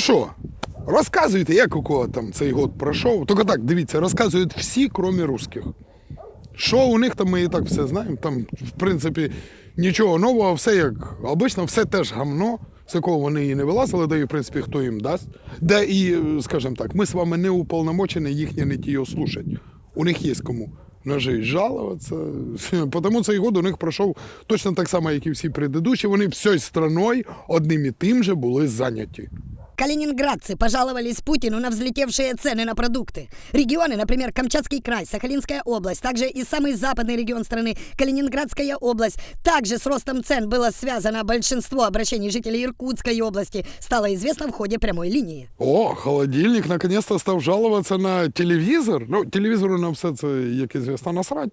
що, розказуйте, як у кого там цей год пройшов. Тільки так, дивіться, розказують всі, крім русських. Що у них там ми і так все знаємо. Там, в принципі, нічого нового, все як обично, все теж гамно, з якого вони і не вилазили, де в принципі, хто їм дасть. Де і, скажімо так, ми з вами не уполномочені їхнє нытье слушать. У них є кому жизнь жалуватися. Тому цей год у них пройшов точно так само, як і всі предыдущі. Вони всією страною одним і тим же були зайняті. Калининградцы пожаловались Путину на взлетевшие цены на продукты. Регионы, например, Камчатский край, Сахалинская область, также и самый западный регион страны, Калининградская область. Также с ростом цен было связано большинство обращений жителей Иркутской области, стало известно в ходе прямой линии. О, холодильник наконец-то став жалуватися на телевізор. Ну, телевізору на все це, як ізвісно, насрать.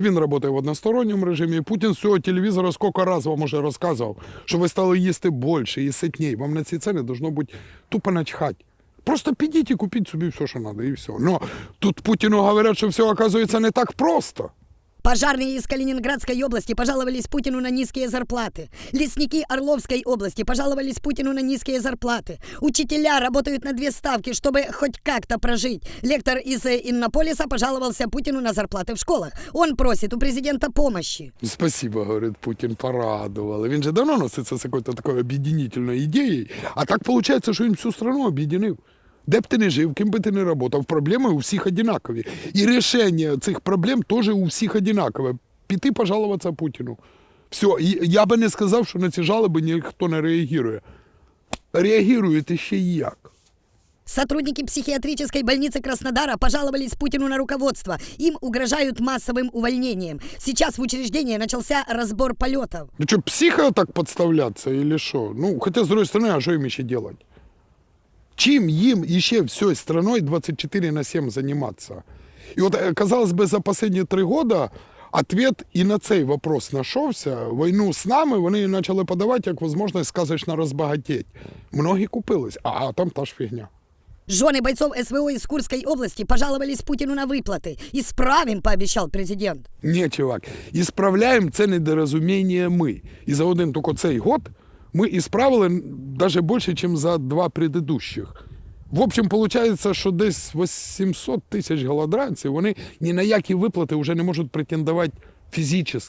Він працює в односторонньому режимі. Путін з цього телевізора скільки раз вам уже розказував, що ви стали їсти більше і ситній. Вам на ці ціни должно бути тупо начхати. Просто підіть і купіть собі все, що треба, і все. Ну тут Путіну говорять, що все, оказується, не так просто. Пожарные из Калининградской области пожаловались Путину на низкие зарплаты. Лесники Орловской области пожаловались Путину на низкие зарплаты. Учителя работают на две ставки, чтобы хоть как-то прожить. Лектор из э, Иннополиса пожаловался Путину на зарплаты в школах. Он просит у президента помощи. Спасибо, говорит Путін, порадували. Він же давно носиться з якоюсь такою об'єднітельною ідеєю. А так виходить, що він всю страну об'єднав. Де б ти не жив, ким би ти не працював, проблеми у всіх однакові. І рішення цих проблем теж у всіх однакове. Піти пожалуватися Путіну. Все, і я би не сказав, що на ці жалоби ніхто не реагує. Реагуєте ще й як. Сотрудники психиатрической больницы Краснодара пожаловались Путину на руководство. Им угрожают массовым увольнением. Сейчас в учреждении начался разбор полетов. Ну что, психо так подставляться или что? Ну, хотя, с другой стороны, а что им еще делать? Чим їм ще всей страной 24 на 7 заниматься? И вот, э, казалось бы, за последние три года ответ і на цей вопрос знайшовся. Війну з нами вони почали подавати як можливість сказочно розбагатеть. Многі купились, а там та ж фігня. Жены бойцов СВО из Курской области пожаловались Путину на выплаты. Исправим, пообещал президент. Ні, чувак, і справляємо це недорозуміння ми. І за один тільки цей год ми исправили справили больше, ніж за два предыдущих. В общем, виходить, що десь 800 тисяч голодранців, вони ні на які виплати вже не можуть претендувати фізично.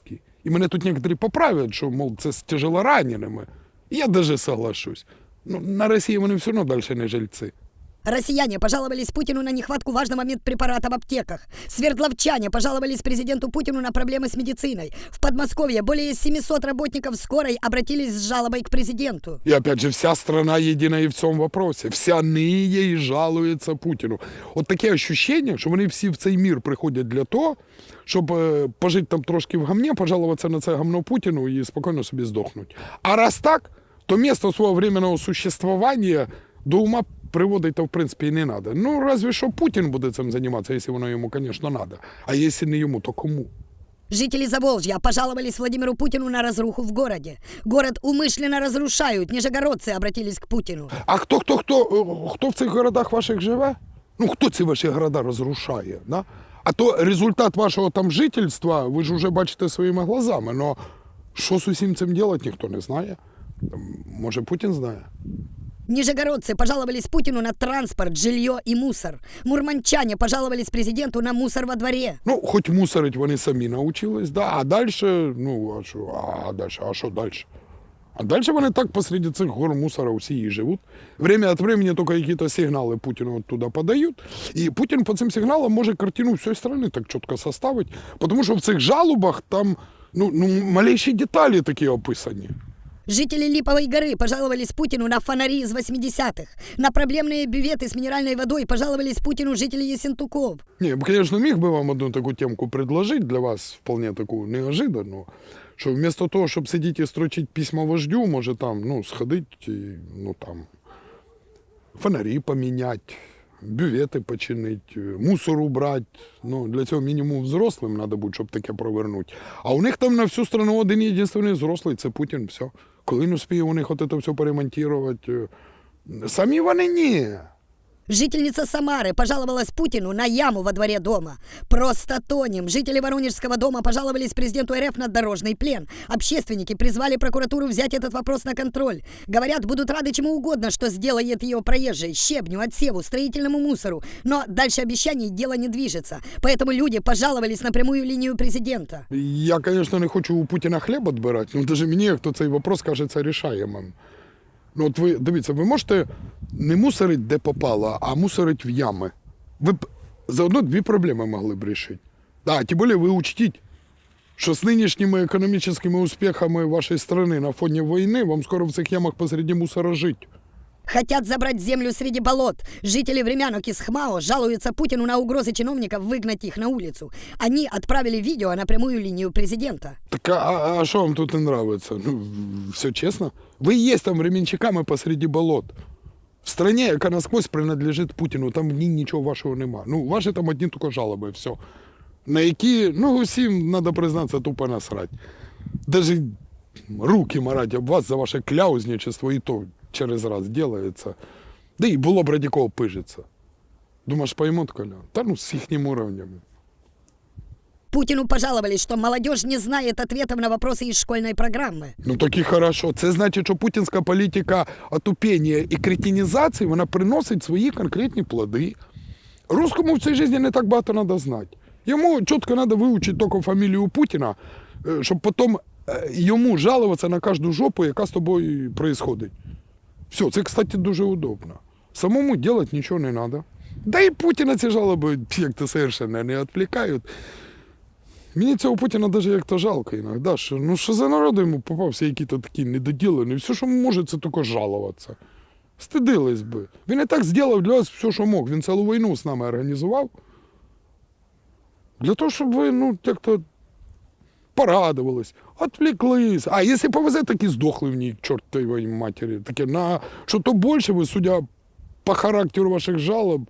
І мене тут некоторі поправлять, що, мол, це з тяжелораненими. Я навіть соглашусь. Ну, на Росії вони все одно далі не жильці. Россияне пожаловались Путину на нехватку важного медпрепарата в аптеках. Свердловчане пожаловались президенту Путину на проблемы с медициной. В Подмосковье более 700 работников скорой обратились с жалобой к президенту. И опять же, вся страна едина и в цьому вопросе. Вся ниє і жалується Путіну. От таке ощущення, що вони всі в цей мір приходять для того, щоб е, пожити там трошки в гамні, пожалуватися на це гамно Путіну і спокійно собі здохнути. А раз так, то місто свого временного существування до ума приводить, в принципі, і не треба. Ну, разве що Путін буде цим займатися, якщо воно йому, звісно, треба. А якщо не йому, то кому? Жители Заволжья пожаловались Владимиру Путину на разруху в городе. Город умышленно разрушают. Нижегородцы обратились к Путину. А хто, хто, хто, е, хто в цих городах ваших живе? Ну, хто ці ваші города розрушає? Да? А то результат вашого там жительства, ви ж вже бачите своїми глазами. Но що з усім цим робити, ніхто не знає. Може, Путін знає. Нижегородцы пожаловались Путину на транспорт, жилье и мусор. Мурманчане пожаловались президенту на мусор во дворе. Ну, хоч мусорить вони самі научились, да, а далі, ну, а що, а далі, а що далі? А далі вони так посреди цих гор мусора всі і живуть. Время від времени тільки якісь сигнали Путіну оттуда подають. І Путін по цим сигналам може картину всієї країни так чітко составити, тому що в цих жалобах там ну, ну, малейші деталі такі описані. Жители Липовой горы пожаловались Путину на фонари из 80-х. На проблемные бюветы с минеральной водой пожаловались Путину жители Ессентуков. Не, я бы, конечно, міг би вам одну таку темку предложить для вас, вполне таку неожиданну, що вместо того, щоб сидіти і строчити письма вождю, може там, ну, сходить і, ну, там, фонарі поміняти, Бювети починити, мусор убрати. Ну, для цього мінімум взрослим треба бути, щоб таке провернути. А у них там на всю страну один єдиний взрослий, це Путін, все. Коли не успіє у них от це все перемонтувати. самі вони ні. Жительница Самары пожаловалась Путину на яму во дворе дома. Просто тонем. Жители Воронежского дома пожаловались президенту РФ на дорожный плен. Общественники призвали прокуратуру взять этот вопрос на контроль. Говорят, будут рады чему угодно, что сделает ее проезжей. Щебню, отсеву, строительному мусору. Но дальше обещаний дело не движется. Поэтому люди пожаловались на прямую линию президента. Я, звісно, не хочу у Путіна хліб відбирати, ну навіть мені, як то цей вопрос кажеться рішаємим. Ну, от ви дивіться, ви можете не мусорить де попало, а мусорить в ями. Ви б заодно дві проблеми могли б рішити. А, тим більше ви учтіть, що з нинішніми економічними успіхами вашої країни на фоні війни вам скоро в цих ямах посеред мусора жити. Хотят забрать землю среди болот. Жители времянок из ХМАО жалуются Путину на угрозы чиновников выгнать их на улицу. Они отправили видео на прямую линию президента. Так а, а що вам тут не нравится? Ну, все чесно. Ви є там временщиками посреди болот. В стране, яка насквозь принадлежить Путіну, там в ній нічого вашого нема. Ну, ваші там одні тільки жалоби, все. На які, ну, всім, треба признатися, тупо насрать. Даже руки марать об вас за ваше кляузничество і то через раз делается. Да і було б раді кого пижиться. Думаєш, поймут, Коля? Та ну, з їхнім уровнем. Путину пожаловались, что молодежь не знает ответов на вопросы из школьной программы. Ну так і хорошо. Це значить, що путінська політика отупіння і кретинізації вона приносить свої конкретні плоди. Русскому в цій житті не так багато треба знати. Йому чітко треба вивчити тільки фамілію Путіна, е, щоб потім е, йому жалуватися на кожну жопу, яка з тобою відбувається. Все, це, кстати, дуже удобно. Самому робити нічого не треба. Да і Путіна ці жалоби як-то совершенно не відвлікають. Мені цього Путіна навіть як-то жалко іноді, що ну що за народу йому попався який-то такий недоділений. Все, що може, це тільки жалуватися. Стидились би. Він і так зробив для вас все, що мог. Він цілу війну з нами організував. Для того, щоб ви, ну, як-то порадувались, відвлеклись. А якщо повезе, так і здохли в ній, чортовій матері. Таке, на що то більше ви, судя по характеру ваших жалоб,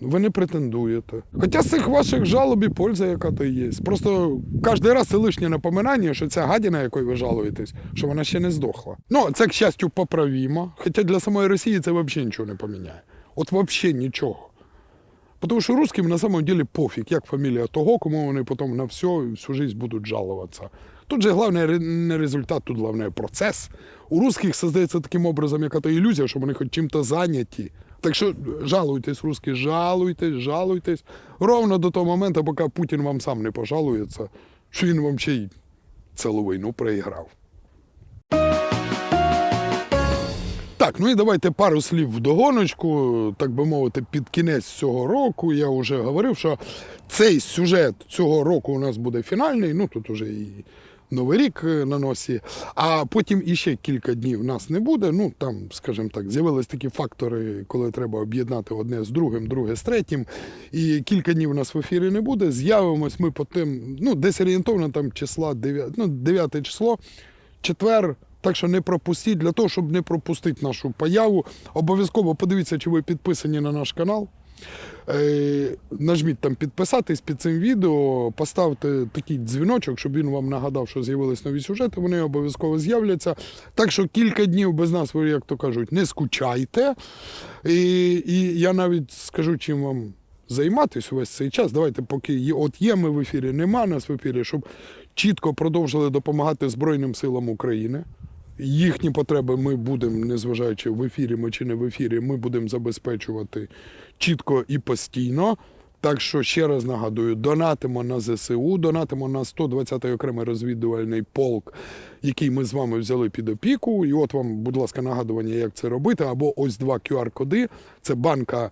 ви не претендуєте. Хоча з цих ваших жалоб і польза яка-то є. Просто кожен раз це лишнє напоминання, що ця гадіна, якою ви жалуєтесь, що вона ще не здохла. Ну, це, к щастю, поправимо. Хоча для самої Росії це взагалі нічого не поміняє. От взагалі нічого. Тому що русским на самом деле пофіг, як фамілія того, кому вони потім на все, всю жизнь будуть жалуватися. Тут же головне не результат, тут головне процес. У русских создається таким образом яка-то ілюзія, що вони хоч чим-то зайняті. Так що жалуйтесь, русські, жалуйтесь, жалуйтесь. Ровно до того моменту, поки Путін вам сам не пожалується, що він вам ще й цілу війну проіграв. Так, ну і давайте пару слів вдогоночку, так би мовити, під кінець цього року. Я вже говорив, що цей сюжет цього року у нас буде фінальний. Ну тут уже і Новий рік е, на носі, а потім іще кілька днів нас не буде. Ну там, скажімо так, з'явились такі фактори, коли треба об'єднати одне з другим, друге з третім. І кілька днів нас в ефірі не буде. З'явимось ми по тим, ну, десь орієнтовно там числа 9, ну, 9 число, четвер. Так що не пропустіть, для того, щоб не пропустити нашу появу. Обов'язково подивіться, чи ви підписані на наш канал. Е, нажміть там підписатись під цим відео, поставте такий дзвіночок, щоб він вам нагадав, що з'явились нові сюжети. Вони обов'язково з'являться. Так що кілька днів без нас, ви, як то кажуть, не скучайте. І, і я навіть скажу, чим вам займатися увесь цей час. Давайте, поки от є ми в ефірі, нема нас в ефірі, щоб чітко продовжили допомагати Збройним силам України. Їхні потреби ми будемо, незважаючи в ефірі ми чи не в ефірі, ми будемо забезпечувати чітко і постійно. Так що ще раз нагадую, донатимо на ЗСУ, донатимо на 120-й окремий розвідувальний полк, який ми з вами взяли під опіку. І от вам, будь ласка, нагадування, як це робити. Або ось два QR-коди. Це банка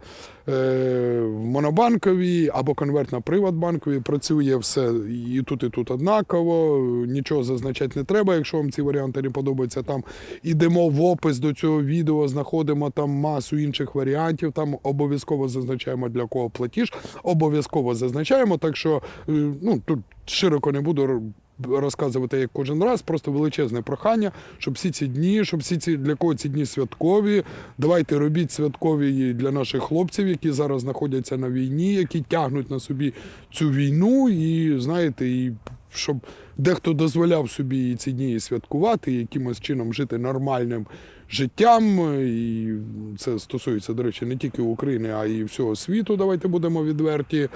е, Монобанковій або конверт на Приватбанковій. Працює все і тут, і тут однаково. Нічого зазначати не треба, якщо вам ці варіанти не подобаються. Там ідемо в опис до цього відео, знаходимо там масу інших варіантів. Там обов'язково зазначаємо для кого платіж. Обов'язково зазначаємо. Так що е, ну тут широко не буду розказувати як кожен раз, просто величезне прохання, щоб всі ці дні, щоб всі ці для кого ці дні святкові. Давайте робіть святкові для наших хлопців, які зараз знаходяться на війні, які тягнуть на собі цю війну, і знаєте, і щоб Дехто дозволяв собі ці дні святкувати, і якимось чином жити нормальним життям. І це стосується, до речі, не тільки України, а й всього світу. Давайте будемо відверті.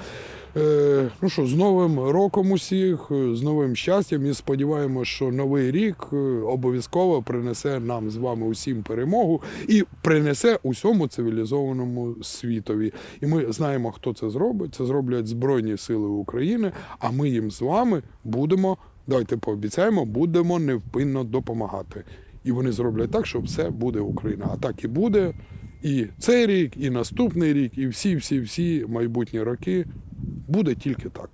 Е, ну що, з Новим роком усіх, е, з новим щастям і сподіваємося, що новий рік е, обов'язково принесе нам з вами усім перемогу і принесе усьому цивілізованому світові. І ми знаємо, хто це зробить. Це зроблять Збройні Сили України, а ми їм з вами будемо, давайте пообіцяємо, будемо невпинно допомагати. І вони зроблять так, що все буде Україна. А так і буде. І цей рік, і наступний рік, і всі, всі, всі майбутні роки буде тільки так.